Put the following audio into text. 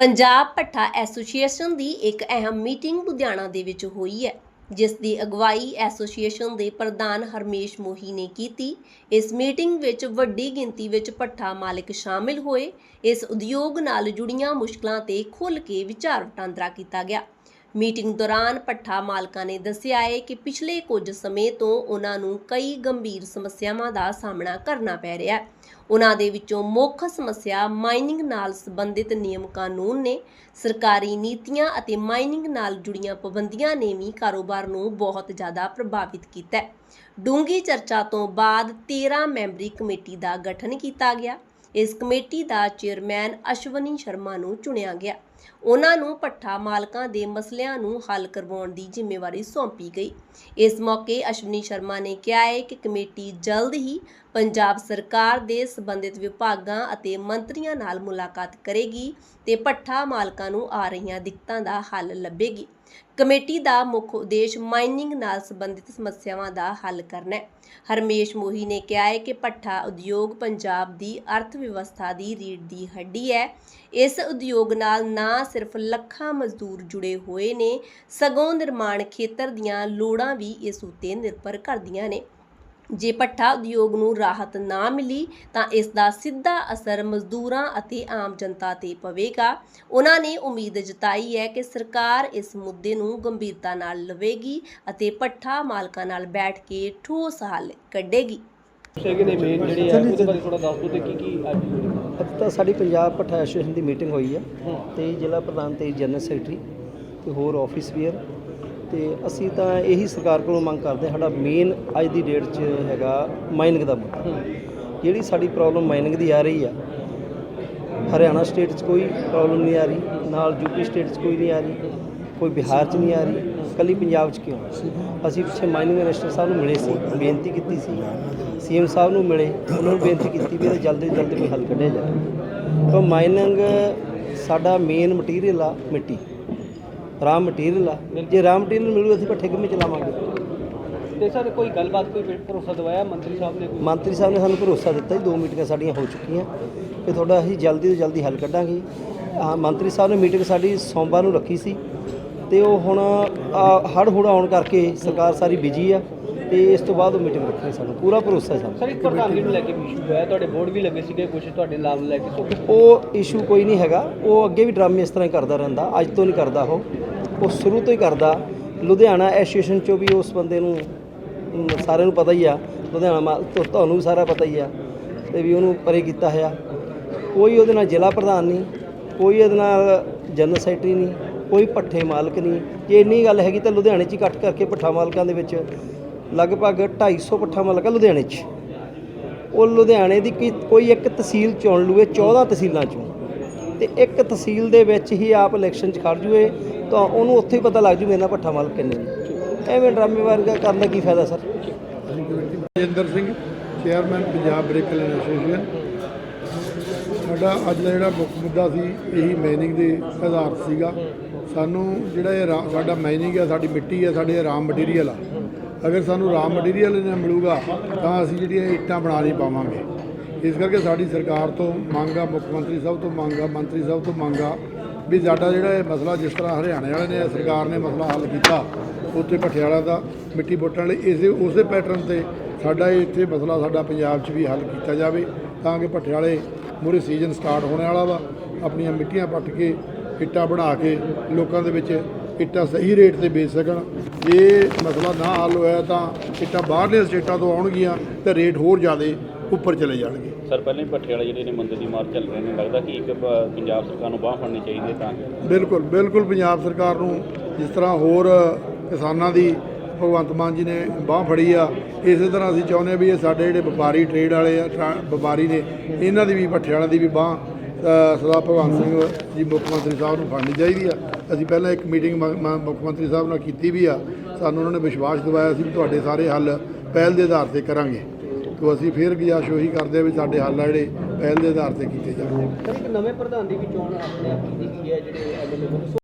ਪੰਜਾਬ ਭੱਠਾ ਐਸੋਸੀਏਸ਼ਨ ਦੀ ਇੱਕ ਅਹਿਮ ਮੀਟਿੰਗ ਲੁਧਿਆਣਾ ਦੇ ਵਿੱਚ ਹੋਈ ਹੈ, ਜਿਸ ਦੀ ਅਗਵਾਈ ਐਸੋਸੀਏਸ਼ਨ ਦੇ ਪ੍ਰਧਾਨ ਹਰਮੇਸ਼ ਮੋਹੀ ਨੇ ਕੀਤੀ। ਇਸ ਮੀਟਿੰਗ ਵਿੱਚ ਵੱਡੀ ਗਿਣਤੀ ਵਿੱਚ ਭੱਠਾ ਮਾਲਕ ਸ਼ਾਮਿਲ ਹੋਏ। ਇਸ ਉਦਯੋਗ ਨਾਲ ਜੁੜੀਆਂ ਮੁਸ਼ਕਲਾਂ ਤੇ ਖੁੱਲ੍ਹ ਕੇ ਵਿਚਾਰ ਵਟਾਂਦਰਾ ਕੀਤਾ ਗਿਆ। ਮੀਟਿੰਗ ਦੌਰਾਨ ਭੱਠਾ ਮਾਲਕਾਂ ਨੇ ਦੱਸਿਆ ਹੈ ਕਿ ਪਿਛਲੇ ਕੁਝ ਸਮੇਂ ਤੋਂ ਉਹਨਾਂ ਨੂੰ ਕਈ ਗੰਭੀਰ ਸਮੱਸਿਆਵਾਂ ਦਾ ਸਾਹਮਣਾ ਕਰਨਾ ਪੈ ਰਿਹਾ ਹੈ। ਉਹਨਾਂ ਦੇ ਵਿੱਚੋਂ ਮੁੱਖ ਸਮੱਸਿਆ ਮਾਈਨਿੰਗ ਨਾਲ ਸੰਬੰਧਿਤ ਨਿਯਮ ਕਾਨੂੰਨ ਨੇ। ਸਰਕਾਰੀ ਨੀਤੀਆਂ ਅਤੇ ਮਾਈਨਿੰਗ ਨਾਲ ਜੁੜੀਆਂ ਪਾਬੰਦੀਆਂ ਨੇ ਵੀ ਕਾਰੋਬਾਰ ਨੂੰ ਬਹੁਤ ਜ਼ਿਆਦਾ ਪ੍ਰਭਾਵਿਤ ਕੀਤਾ ਹੈ। ਡੂੰਗੀ ਚਰਚਾ ਤੋਂ ਬਾਅਦ 13 ਮੈਂਬਰੀ ਕਮੇਟੀ ਦਾ ਗਠਨ ਕੀਤਾ ਗਿਆ। ਇਸ ਕਮੇਟੀ ਦਾ ਚੇਅਰਮੈਨ ਅਸ਼ਵਨੀ ਸ਼ਰਮਾ ਨੂੰ ਚੁਣਿਆ ਗਿਆ। ਉਹਨਾਂ ਨੂੰ ਪੱਠਾ ਮਾਲਕਾਂ ਦੇ ਮਸਲਿਆਂ ਨੂੰ ਹੱਲ ਕਰਵਾਉਣ ਦੀ ਜ਼ਿੰਮੇਵਾਰੀ ਸੌਂਪੀ ਗਈ। ਇਸ ਮੌਕੇ ਅਸ਼ਵਨੀ ਸ਼ਰਮਾ ਨੇ ਕਿਹਾ ਹੈ ਕਿ ਕਮੇਟੀ ਜਲਦ ਹੀ ਪੰਜਾਬ ਸਰਕਾਰ ਦੇ ਸੰਬੰਧਿਤ ਵਿਭਾਗਾਂ ਅਤੇ ਮੰਤਰੀਆਂ ਨਾਲ ਮੁਲਾਕਾਤ ਕਰੇਗੀ ਤੇ ਪੱਠਾ ਮਾਲਕਾਂ ਨੂੰ ਆ ਰਹੀਆਂ ਦਿੱਕਤਾਂ ਦਾ ਹੱਲ ਲੱਭੇਗੀ। ਕਮੇਟੀ ਦਾ ਮੁੱਖ ਉਦੇਸ਼ ਮਾਈਨਿੰਗ ਨਾਲ ਸੰਬੰਧਿਤ ਸਮੱਸਿਆਵਾਂ ਦਾ ਹੱਲ ਕਰਨਾ ਹੈ। ਹਰਮੇਸ਼ ਮੋਹੀ ਨੇ ਕਿਹਾ ਹੈ ਕਿ ਪੱਠਾ ਉਦਯੋਗ ਪੰਜਾਬ ਦੀ ਅਰਥ ਵਿਵਸਥਾ ਦੀ ਰੀੜ੍ਹ ਦੀ ਹੱਡੀ ਹੈ। ਇਸ ਉਦਯੋਗ ਨਾਲ ਨਾ ਸਿਰਫ ਲੱਖਾਂ ਮਜ਼ਦੂਰ ਜੁੜੇ ਹੋਏ ਨੇ, ਸਗੋਂ ਨਿਰਮਾਣ ਖੇਤਰ ਦੀਆਂ ਲੋੜਾਂ ਵੀ ਇਸ ਉੱਤੇ ਨਿਰਭਰ ਕਰਦੀਆਂ ਨੇ। ਜੇ ਪੱਠਾ ਉਦਯੋਗ ਨੂੰ ਰਾਹਤ ਨਾ ਮਿਲੀ, ਤਾਂ ਇਸ ਦਾ ਸਿੱਧਾ ਅਸਰ ਮਜ਼ਦੂਰਾਂ ਅਤੇ ਆਮ ਜਨਤਾ ਤੇ ਪਵੇਗਾ। ਉਹਨਾਂ ਨੇ ਉਮੀਦ ਜਤਾਈ ਹੈ ਕਿ ਸਰਕਾਰ ਇਸ ਮੁੱਦੇ ਨੂੰ ਗੰਭੀਰਤਾ ਨਾਲ ਲਵੇਗੀ ਅਤੇ ਪੱਠਾ ਮਾਲਕਾਂ ਨਾਲ ਬੈਠ ਕੇ ਠੋਸ ਹੱਲ ਕੱਢੇਗੀ। ਹੈਗੇ ਨੇ ਮੇਨ ਜਿਹੜੇ ਆ ਉਹਦੇ ਬਾਰੇ ਥੋੜਾ ਦੱਸ ਦਿਓ ਤੇ ਕੀ ਕੀ ਅੱਜ ਅੱਜ ਤਾਂ ਸਾਡੀ ਪੰਜਾਬ ਭੱਠਾ ਐਸੋਸੀਏਸ਼ਨ ਦੀ ਮੀਟਿੰਗ ਹੋਈ ਹੈ ਤੇ ਜ਼ਿਲ੍ਹਾ ਪ੍ਰਧਾਨ ਤੇ ਜਨਰਲ ਸੈਕਟਰੀ ਤੇ ਹੋਰ ਆਫਿਸ ਵੀਅਰ ਤੇ ਅਸੀਂ ਤਾਂ ਇਹੀ ਸਰਕਾਰ ਕੋਲੋਂ ਮੰਗ ਕਰਦੇ ਹਾਂ, ਸਾਡਾ ਮੇਨ ਅੱਜ ਦੀ ਡੇਟ 'ਚ ਹੈਗਾ ਮਾਈਨਿੰਗ ਦਾ ਮੁੱਦਾ। ਜਿਹੜੀ ਸਾਡੀ ਪ੍ਰੋਬਲਮ ਮਾਈਨਿੰਗ ਦੀ ਆ ਰਹੀ ਆ, ਹਰਿਆਣਾ ਸਟੇਟ 'ਚ ਕੋਈ ਪ੍ਰੋਬਲਮ ਨਹੀਂ ਆ ਰਹੀ, ਨਾਲ ਯੂਪੀ ਸਟੇਟ 'ਚ ਕੋਈ ਨਹੀਂ ਆ ਰਹੀ। ਕੋਈ ਬਿਹਾਰ 'ਚ ਨਹੀਂ ਆ ਰਹੀ ਕੱਲੀ ਪੰਜਾਬ 'ਚ ਕਿਉਂ? ਅਸੀਂ ਪਿੱਛੇ ਮਾਈਨਿੰਗ ਮਿਨਿਸਟਰ ਸਾਹਿਬ ਨੂੰ ਮਿਲੇ ਸੀ ਬੇਨਤੀ ਕੀਤੀ ਸੀ। ਸੀਐਮ ਸਾਹਿਬ ਨੂੰ ਮਿਲੇ ਉਹਨਾਂ ਨੂੰ ਬੇਨਤੀ ਕੀਤੀ ਵੀ ਇਹਦਾ ਜਲਦੀ ਤੋਂ ਜਲਦੀ ਕੋਈ ਹੱਲ ਕੱਢਿਆ ਜਾਵੇ। ਤਾਂ ਮਾਈਨਿੰਗ ਸਾਡਾ ਮੇਨ ਮਟੀਰੀਅਲ ਆ ਮਿੱਟੀ। ਰਾਮ ਮਟੀਰੀਅਲ ਆ। ਜੇ ਰਾਮ ਮਟੀਰੀਅਲ ਮਿਲੂ ਅਸੀਂ ਭੱਠੇ ਕਿਵੇਂ ਚਲਾਵਾਂਗੇ? ਤੇ ਸਰ ਕੋਈ ਗੱਲਬਾਤ ਕੋਈ ਭਰੋਸਾ ਦਵਾਇਆ? ਮੰਤਰੀ ਸਾਹਿਬ ਨੇ ਕੋਈ? ਮੰਤਰੀ ਸਾਹਿਬ ਨੇ ਸਾਨੂੰ ਭਰੋਸਾ ਦਿੱਤਾ ਜੀ ਦੋ ਮੀਟਿੰਗਾਂ ਸਾਡੀਆਂ ਹੋ ਚੁੱਕੀਆਂ। ਕਿ ਤੁਹਾਡਾ ਅਸੀਂ ਜਲਦੀ ਤੋਂ ਜਲਦੀ ਹੱਲ ਕੱਢਾਂਗੇ। ਮੰਤਰੀ ਸਾਹਿਬ ਨੇ ਮੀਟਿੰਗ ਸਾਡੀ ਸੋਮਵਾਰ ਨੂੰ ਰੱਖੀ ਸੀ। ਤੇ ਉਹ ਹੁਣ ਹੜ ਹੁੜ ਆਉਣ ਕਰਕੇ ਸਰਕਾਰ ਸਾਰੀ ਬਿਜ਼ੀ ਆ ਤੇ ਇਸ ਤੋਂ ਬਾਅਦ ਉਹ ਮੀਟਿੰਗ ਰੱਖਣੀ ਸਾਨੂੰ ਪੂਰਾ ਭਰੋਸਾ ਹੈ ਸਾਨੂੰ। ਸਰ ਇੱਕ ਪ੍ਰਧਾਨਗੀ ਨੂੰ ਲੈ ਕੇ ਇਸ਼ੂ ਹੋਇਆ ਤੁਹਾਡੇ ਬੋਰਡ ਵੀ ਲੱਗੇ ਸੀਗੇ ਕੁਝ ਤੁਹਾਡੇ ਨਾਮ ਲੈ ਕੇ ਉਹ ਇਸ਼ੂ ਕੋਈ ਨਹੀਂ ਹੈਗਾ ਉਹ ਅੱਗੇ ਵੀ ਡਰਾਮੇ ਇਸ ਤਰ੍ਹਾਂ ਹੀ ਕਰਦਾ ਰਹਿੰਦਾ ਅੱਜ ਤੋਂ ਨਹੀਂ ਕਰਦਾ ਉਹ। ਉਹ ਸ਼ੁਰੂ ਤੋਂ ਹੀ ਕਰਦਾ ਲੁਧਿਆਣਾ ਐਸੋਸੀਏਸ਼ਨ ਚੋਂ ਵੀ ਉਸ ਬੰਦੇ ਨੂੰ ਸਾਰਿਆਂ ਨੂੰ ਪਤਾ ਹੀ ਆ ਲੁਧਿਆਣਾ ਤੁਹਾਨੂੰ ਵੀ ਸਾਰਾ ਪਤਾ ਹੀ ਆ ਤੇ ਵੀ ਉਹਨੂੰ ਪਰੇ ਕੀਤਾ ਹੋਇਆ। ਕੋਈ ਉਹਦੇ ਨਾਲ ਜ਼ਿਲ੍ਹਾ ਪ੍ਰਧਾਨ ਨਹੀਂ ਕੋਈ ਉਹਦੇ ਨਾਲ ਜਨਰਲ ਸੈਕਟਰੀ ਨਹੀਂ ਕੋਈ ਪੱਠੇ ਮਾਲਕ ਨਹੀਂ। ਜੇ ਇੰਨੀ ਗੱਲ ਹੈਗੀ ਤਾਂ ਲੁਧਿਆਣੇ 'ਚ ਹੀ ਇਕੱਠ ਕਰਕੇ ਪੱਠਾ ਮਾਲਕਾਂ ਦੇ ਵਿੱਚ ਲਗਭਗ 250 ਪੱਠਾ ਮਾਲਕ ਆ ਲੁਧਿਆਣੇ 'ਚ। ਉਹ ਲੁਧਿਆਣੇ ਦੀ ਕੀ- ਕੋਈ ਇੱਕ ਤਹਿਸੀਲ ਚੁਣ ਲੂਏ 14 ਤਹਿਸੀਲਾਂ ਚੋਂ। ਤੇ ਇੱਕ ਤਹਿਸੀਲ ਦੇ ਵਿੱਚ ਹੀ ਆਪ ਇਲੈਕਸ਼ਨ 'ਚ ਖੜ ਜੂਏ, ਤਾਂ ਉਹਨੂੰ ਉੱਥੇ ਹੀ ਪਤਾ ਲੱਗ ਜੂ ਮੇਰੇ ਨਾਲ ਭੱਠਾ ਮਾਲਕ ਕਿੰਨੇ ਨੇ। ਐਵੇਂ ਡਰਾਮੇ ਵਰਗਾ ਕਰਨ ਦਾ ਕੀ ਫਾਇਦਾ, sir? Rajinder Singh chairman Punjab brick association ਸਾਡਾ ਅੱਜ ਦਾ ਜਿਹੜਾ ਮੁੱਖ ਮੁੱਦਾ ਸੀ, ਇਹੀ ਮਾਈਨਿੰਗ ਦੇ ਆਧਾਰ ਸੀਗਾ। ਸਾਨੂੰ ਜਿਹੜਾ ਇਹ ਰਾ- ਸਾਡਾ ਮਾਈਨਿੰਗ ਆ, ਸਾਡੀ ਮਿੱਟੀ ਆ, ਸਾਡੇ ਰਾਮ ਮਟੀਰੀਅਲ ਆ। ਅਗਰ ਸਾਨੂੰ ਰਾਮ ਮਟੀਰੀਅਲ ਨਾ ਮਿਲੂਗਾ, ਤਾਂ ਅਸੀਂ ਜਿਹੜੀਆਂ ਇੱਟਾਂ ਬਣਾ ਨਹੀਂ ਪਾਵਾਂਗੇ। ਇਸ ਕਰਕੇ ਸਾਡੀ ਸਰਕਾਰ ਤੋਂ ਮੰਗ ਆ, ਮੁੱਖ ਮੰਤਰੀ ਸਾਹਿਬ ਤੋਂ ਮੰਗ ਆ, ਮੰਤਰੀ ਸਾਹਿਬ ਤੋਂ ਮੰਗ ਆ, ਵੀ ਸਾਡਾ ਜਿਹੜਾ ਇਹ ਮਸਲਾ ਜਿਸ ਤਰ੍ਹਾਂ ਹਰਿਆਣੇ ਵਾਲੇ ਨੇ, ਸਰਕਾਰ ਨੇ ਮਸਲਾ ਹੱਲ ਕੀਤਾ, ਉੱਥੇ ਪਟਿਆਲਾ ਦਾ ਮਿੱਟੀ ਪੁੱਟਣ ਲਈ, ਇਸੇ, ਉਸੇ ਪੈਟਰਨ ਤੇ ਸਾਡਾ ਇਹ ਇੱਥੇ ਮਸਲਾ ਸਾਡਾ ਪੰਜਾਬ 'ਚ ਵੀ ਹੱਲ ਕੀਤਾ ਜਾਵੇ, ਤਾਂ ਕਿ ਪਟਿਆਲੇ ਮੂਰੇ ਸੀਜ਼ਨ ਸਟਾਰਟ ਹੋਣ ਵਾਲਾ ਵਾ ਆਪਣੀਆਂ ਮਿੱਟੀਆਂ ਪੱਟ ਕੇ ਇੱਟਾਂ ਬਣਾ ਕੇ ਲੋਕਾਂ ਦੇ ਵਿੱਚ ਇੱਟਾਂ ਸਹੀ ਰੇਟ ਤੇ ਵੇਚ ਸਕਣ। ਜੇ ਮਸਲਾ ਨਾ ਹੱਲ ਹੋਇਆ ਤਾਂ ਇੱਟਾਂ ਬਾਹਰਲੇ ਸਟੇਟਾਂ ਤੋਂ ਆਉਣਗੀਆਂ ਤੇ ਰੇਟ ਹੋਰ ਜ਼ਿਆਦਾ ਉੱਪਰ ਚਲੇ ਜਾਣਗੇ। ਸਰ ਪਹਿਲਾਂ ਹੀ ਭੱਠੇ ਵਾਲੇ ਜਿਹੜੇ ਨੇ ਮੰਦਰ ਦੀ ਮਾਰ ਚੱਲ ਰਹੇ ਨੇ ਲੱਗਦਾ ਕਿ ਇੱਕ ਪੰਜਾਬ ਸਰਕਾਰ ਨੂੰ ਬਾਹ ਫੜਨੀ ਚਾਹੀਦੀ ਹੈ ਤਾਂ। ਬਿਲਕੁਲ ਬਿਲਕੁਲ ਪੰਜਾਬ ਸਰਕਾਰ ਨੂੰ ਜਿਸ ਤਰ੍ਹਾਂ ਹੋਰ ਕਿਸਾਨਾਂ ਦੀ ਭਗਵੰਤ ਮਾਨ ਜੀ ਨੇ ਬਾਹ ਫੜੀ ਆ। ਇਸੇ ਤਰ੍ਹਾਂ ਅਸੀਂ ਚਾਹੁੰਦੇ ਹਾਂ ਵੀ ਇਹ ਸਾਡੇ ਜਿਹੜੇ ਵਪਾਰੀ ਟ੍ਰੇਡ ਵਾਲੇ ਆ, ਟਰਾ- ਵਪਾਰੀ ਨੇ, ਇਹਨਾਂ ਦੀ ਵੀ ਭੱਠੇ ਵਾਲਿਆਂ ਦੀ ਵੀ ਬਾਹ ਸਰਦਾਰ ਭਗਵੰਤ ਸਿੰਘ ਜੀ ਮੁੱਖ ਮੰਤਰੀ ਸਾਹਿਬ ਨੂੰ ਫੜਨੀ ਚਾਹੀਦੀ ਆ। ਅਸੀਂ ਪਹਿਲਾਂ ਇੱਕ ਮੀਟਿੰਗ ਮੁੱਖ ਮੰਤਰੀ ਸਾਹਿਬ ਨਾਲ ਕੀਤੀ ਵੀ ਆ। ਸਾਨੂੰ ਉਹਨਾਂ ਨੇ ਵਿਸ਼ਵਾਸ ਦਿਵਾਇਆ ਸੀ ਵੀ ਤੁਹਾਡੇ ਸਾਰੇ ਹੱਲ ਪਹਿਲ ਦੇ ਆਧਾਰ ਤੇ ਕਰਾਂਗੇ। ਤੋਂ ਅਸੀਂ ਫੇਰ ਗੁਜ਼ਾਰਿਸ਼ ਉਹੀ ਕਰਦੇ ਆ ਵੀ ਸਾਡੇ ਹੱਲ ਆ ਜਿਹੜੇ ਪਹਿਲ ਦੇ ਆਧਾਰ ਤੇ ਕੀਤੇ ਜਾਣ। ਇੱਕ ਨਵੇਂ ਪ੍ਰਧਾਨ ਦੀ ਵੀ ਚੋਣ ਆਪਣੇ ਆਪ ਕੀਤੀ ਗਈ ਹੈ, ਜਿਹੜੇ ਐਮਐਲਏ